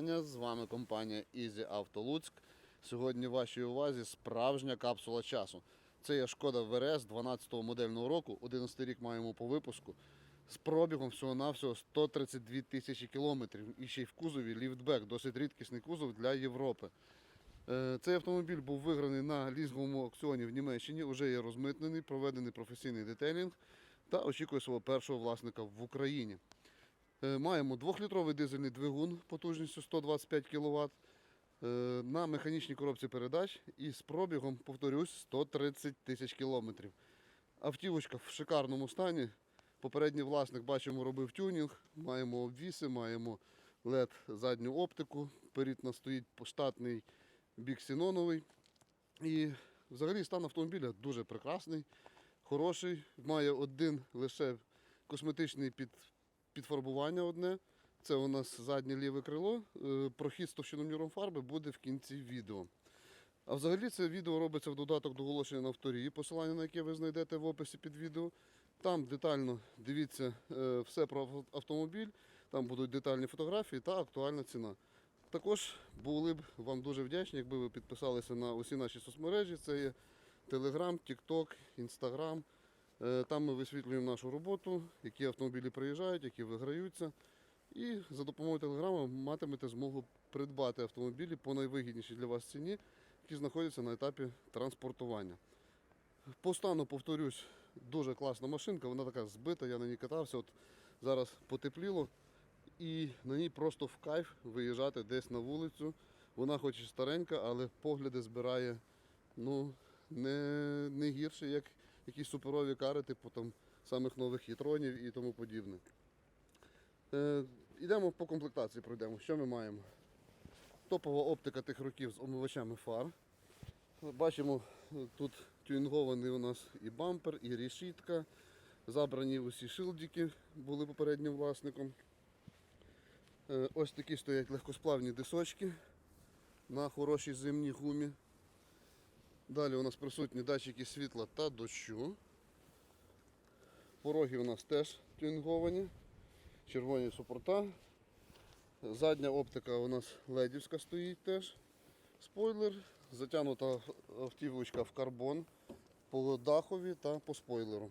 дня! З вами компанія Easy Auto Луцьк. Сьогодні вашій увазі справжня капсула часу. Це є шкода ВРС 12-го модельного року, 11 рік маємо по випуску. З пробігом всього-навсього 132 тисячі кілометрів. І ще й в кузові ліфтбек, досить рідкісний кузов для Європи. Е, Цей автомобіль був виграний на лізговому аукціоні в Німеччині, вже є розмитнений, проведений професійний детейлінг та очікує свого першого власника в Україні. Е, Маємо 2-літровий дизельний двигун потужністю 125 кВт на механічній коробці передач і з пробігом, повторюсь, 130 тисяч кілометрів. Автівочка в шикарному стані. Попередній власник бачимо робив тюнінг, маємо обвіси, маємо LED задню оптику. Перед нас стоїть штатний бік сіноновий. І взагалі стан автомобіля дуже прекрасний, хороший. Має один лише косметичний під, підфарбування одне. Це у нас заднє ліве крило. Е, Прохід з товщиноміром фарби буде в кінці відео. А взагалі це відео робиться в додаток до оголошення на авторії, посилання на яке ви знайдете в описі під відео. Там детально дивіться е, все про автомобіль, там будуть детальні фотографії та актуальна ціна. Також були б вам дуже вдячні, якби ви підписалися на усі наші соцмережі. Це є Telegram, TikTok, Instagram. Е, Там ми висвітлюємо нашу роботу, які автомобілі приїжджають, які виграються. І за допомогою телеграму матимете змогу придбати автомобілі по найвигіднішій для вас ціні, які знаходяться на етапі транспортування. По стану, повторюсь, дуже класна машинка, вона така збита, я на ній катався. От зараз потепліло, і на ній просто в кайф виїжджати десь на вулицю. Вона хоч і старенька, але погляди збирає ну, не, не гірше, як якісь суперові кари, типу там самих нових хітронів і тому подібне. Е, Йдемо по комплектації, пройдемо. Що ми маємо? Топова оптика тих років з омивачами фар. Бачимо, е, тут тюнінгований у нас і бампер, і решітка. Забрані усі шилдики були попереднім власником. Е, Ось такі стоять легкосплавні дисочки на хорошій зимній гумі. Далі у нас присутні датчики світла та дощу. Пороги у нас теж тюнінговані, червоні супорта. Задня оптика у нас ледівська стоїть теж. Спойлер, затягнута автівочка в карбон по дахові та по спойлеру.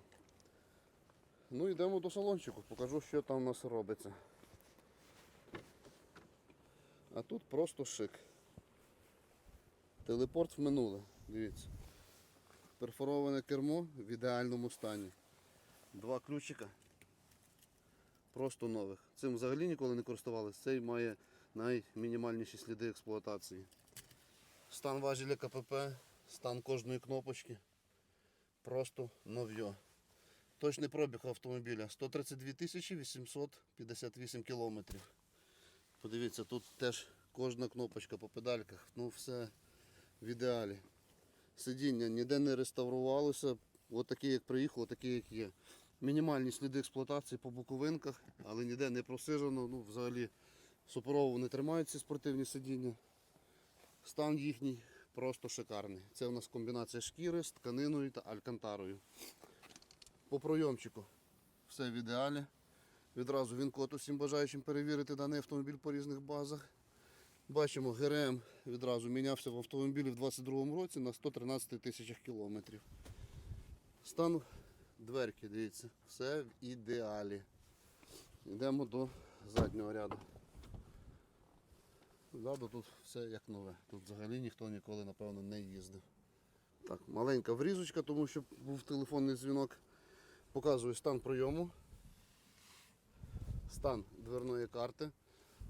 Ну йдемо до салончику, покажу, що там у нас робиться. А тут просто шик. Телепорт в минуле, дивіться. Перфороване кермо в ідеальному стані. Два ключика. Просто нових. Цим взагалі ніколи не користувалися. Цей має наймінімальніші сліди експлуатації. Стан важеля КПП, стан кожної кнопочки. Просто нов'йо. Точний пробіг автомобіля 132 тисячі 858 кілометрів. Подивіться, тут теж кожна кнопочка по педальках, ну все в ідеалі. Сидіння ніде не реставрувалося, от такі як приїхало, такі як є. Мінімальні сліди експлуатації по боковинках, але ніде не просижено, ну взагалі суперово не тримають ці спортивні сидіння. Стан їхній просто шикарний. Це у нас комбінація шкіри з тканиною та алькантарою. По пройомчику все в ідеалі. Відразу він код усім бажаючим перевірити даний автомобіль по різних базах. Бачимо, ГРМ відразу мінявся в автомобілі в 2022 році на 113 тисячах кілометрів. Стан дверки, дивіться, все в ідеалі. Йдемо до заднього ряду. Ззаду тут все як нове. Тут взагалі ніхто ніколи, напевно, не їздив. Так, маленька врізочка, тому що був телефонний дзвінок. Показую стан прийому, стан дверної карти.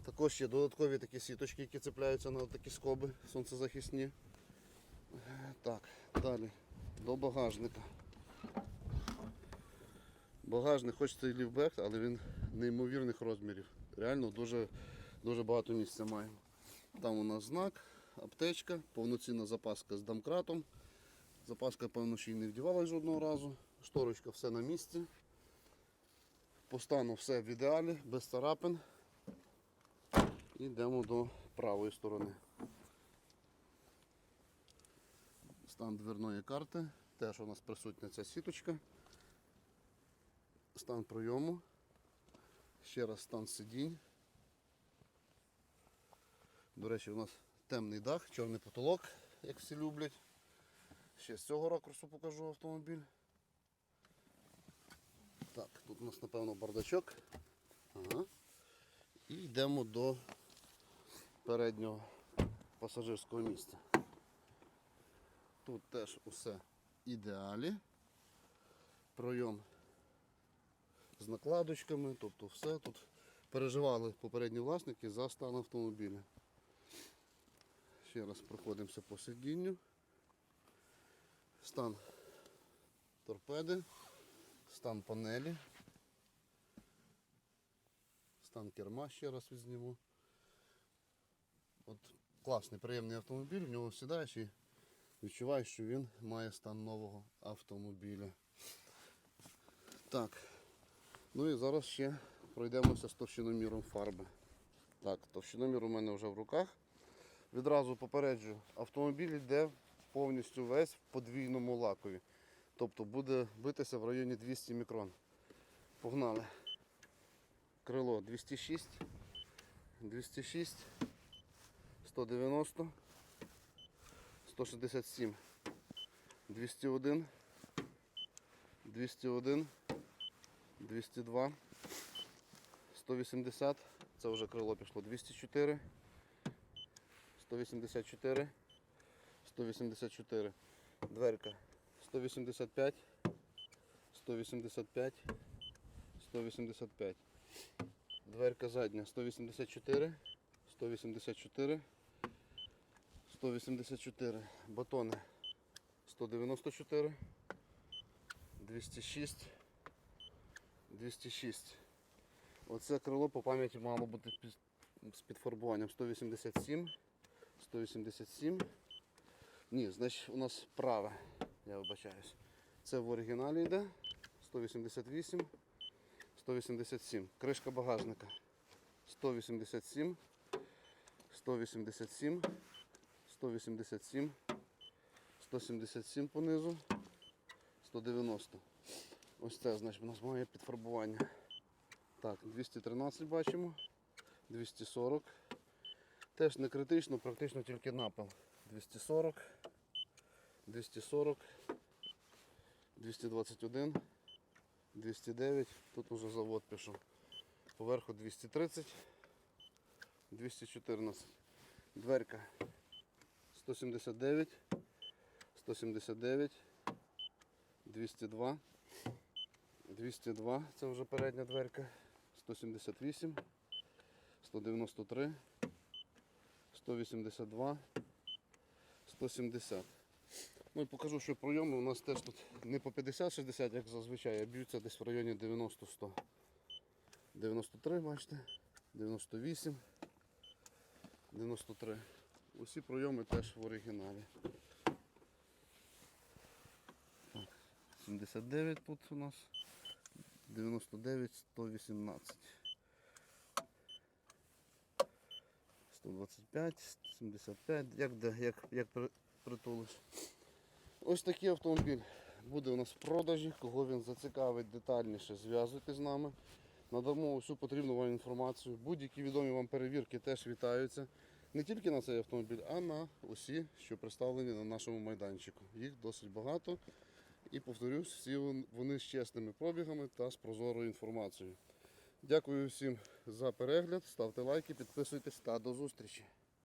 Також є додаткові такі сіточки, які цепляються на такі скоби сонцезахисні. Так, далі до багажника. Багажник, хоч це і ліфбек, але він неймовірних розмірів. Реально дуже, дуже багато місця маємо. Там у нас знак, аптечка, повноцінна запаска з домкратом. Запаска, певно, ще й не вдівалась жодного разу. Шторочка все на місці. По стану все в ідеалі, без царапин. Йдемо до правої сторони. Стан дверної карти. Теж у нас присутня ця сіточка. Стан прийому. Ще раз стан сидінь. До речі, у нас темний дах, чорний потолок, як всі люблять. Ще з цього ракурсу покажу автомобіль. Так, тут у нас, напевно, бардачок. Ага. І йдемо до переднього пасажирського місця. Тут теж усе ідеалі. Пройом з накладочками, тобто все тут переживали попередні власники за стан автомобіля. Ще раз проходимося по сидінню. Стан торпеди, стан панелі, стан керма ще раз відзніму. От класний, приємний автомобіль, в нього сідаєш і відчуваєш, що він має стан нового автомобіля. Так, ну і зараз ще пройдемося з товщиноміром фарби. Так, товщиномір у мене вже в руках. Відразу попереджу, автомобіль йде повністю весь в подвійному лакові. Тобто буде битися в районі 200 мікрон. Погнали. Крило 206, 206, 190, 167, 201, 201, 202, 180, це вже крило пішло 204, 184, 184, дверка 185, 185, 185, дверка задня 184, 184, 184, батони 194, 206, 206. Оце крило по пам'яті мало бути з підфарбуванням. 187, 187. Ні, значить у нас праве, я вибачаюсь. Це в оригіналі йде. 188, 187. Кришка багажника. 187, 187, 187, 177 понизу, 190. Ось це, значить, у нас має підфарбування. Так, 213 бачимо, 240. Теж не критично, практично тільки напил. 240, 240, 221, 209. Тут уже завод пішов. Поверху 230, 214. Дверка 179, 179, 202, 202, це вже передня дверка, 178, 193, 182, 170. Ну і покажу, що пройоми у нас теж тут не по 50-60, як зазвичай, а б'ються десь в районі 90-100. 93, бачите, 98, 93. Усі пройоми теж в оригіналі. Так, 79 тут у нас, 99, 118. 125, 75, як, як, як притулиш. Ось такий автомобіль буде у нас в продажі. Кого він зацікавить детальніше, зв'язуйтесь з нами. Надамо всю потрібну вам інформацію. Будь-які відомі вам перевірки теж вітаються. Не тільки на цей автомобіль, а на усі, що представлені на нашому майданчику. Їх досить багато. І повторюсь, всі вони з чесними пробігами та з прозорою інформацією. Дякую всім за перегляд. Ставте лайки, підписуйтесь та до зустрічі.